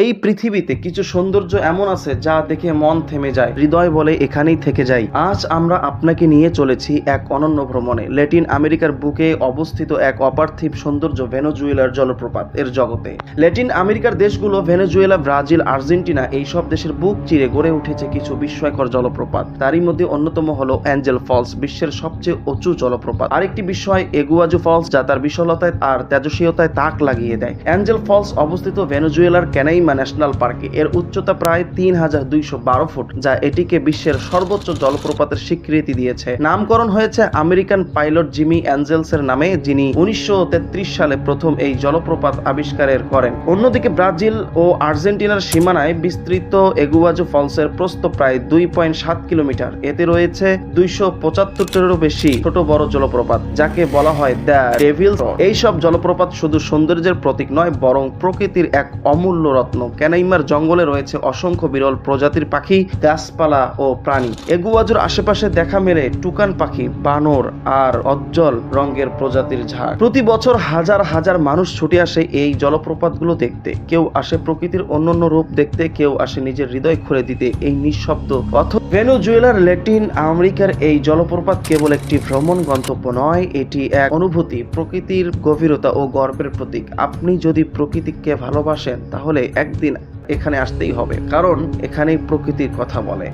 এই পৃথিবীতে কিছু সৌন্দর্য এমন আছে যা দেখে মন থেমে যায়, হৃদয় বলে এখানেই থেকে যায়। আজ আমরা আপনাকে নিয়ে চলেছি এক অনন্য ভ্রমণে, ল্যাটিন আমেরিকার বুকে অবস্থিত এক অপার্থিব সৌন্দর্য ভেনেজুয়েলার জলপ্রপাত, এর জগতে। ল্যাটিন আমেরিকার দেশগুলো ভেনেজুয়েলা, ব্রাজিল, আর্জেন্টিনা এই সব দেশের বুক চিরে গড়ে উঠেছে কিছু বিস্ময়কর জলপ্রপাত। তারই মধ্যে অন্যতম হলো অ্যাঞ্জেল ফলস, বিশ্বের সবচেয়ে উঁচু জলপ্রপাত। আরেকটি বিষয় এগুয়াজু ফলস, যা তার বিশালতায় আর তেজস্বীয়তায় তাক লাগিয়ে দেয়। অ্যাঞ্জেল ফলস অবস্থিত ভেনেজুয়েলার ক্যানাইমা ন্যাশনাল পার্কে। এর উচ্চতা প্রায় তিন হাজার দুইশো বারো ফুট, যা এটিকে বিশ্বের সর্বোচ্চ জলপ্রপাতের স্বীকৃতি দিয়েছে। নামকরণ হয়েছে আমেরিকান পাইলট জিমি অ্যাঞ্জেলসের নামে, যিনি উনিশশো সালে প্রথম এই জলপ্রপাত আবিষ্কারের করেন। অন্যদিকে ব্রাজিল ও আর্জেন্টিনার সীমানায় বিস্তৃত এগুয়াজু ফলসের প্রস্থ প্রায় দুই পয়েন্ট সাত কিলোমিটার। এতে রয়েছে দুইশো পঁচাত্তরটিরও বেশি ছোট বড় জলপ্রপাত, যাকে বলা হয় দ্য ডেভিলস। এইসব জলপ্রপাত শুধু সৌন্দর্যের প্রতীক নয়, বরং প্রকৃতির এক অমূল্য রত্ন। ক্যানাইমার জঙ্গলে রয়েছে অসংখ্য বিরল প্রজাতির পাখি, গাছপালা ও প্রাণী। এগুয়াজুর আশেপাশে দেখা মেলে টুকান পাখি, বানর আর অজ্জ্বল রঙের প্রজাতির ঝাড়। প্রতি বছর হাজার হাজার মানুষ ছুটে আসে এই জলপ্রপাতগুলো দেখতে। কেউ আসে প্রকৃতির অন্যান্য রূপ দেখতে, কেউ আসে নিজের হৃদয় খুলে দিতে এই নিঃশব্দ অথ ভেনুজুয়েলার ল্যাটিন আমেরিকার এই জলপ্রপাত কেবল একটি ভ্রমণ গন্তব্য নয়, এটি এক অনুভূতি, প্রকৃতির গভীরতা ও গর্বের প্রতীক। আপনি যদি প্রকৃতিকে ভালোবাসেন, তাহলে একদিন এখানে আসতেই হবে। কারণ এখানেই প্রকৃতির কথা বলে।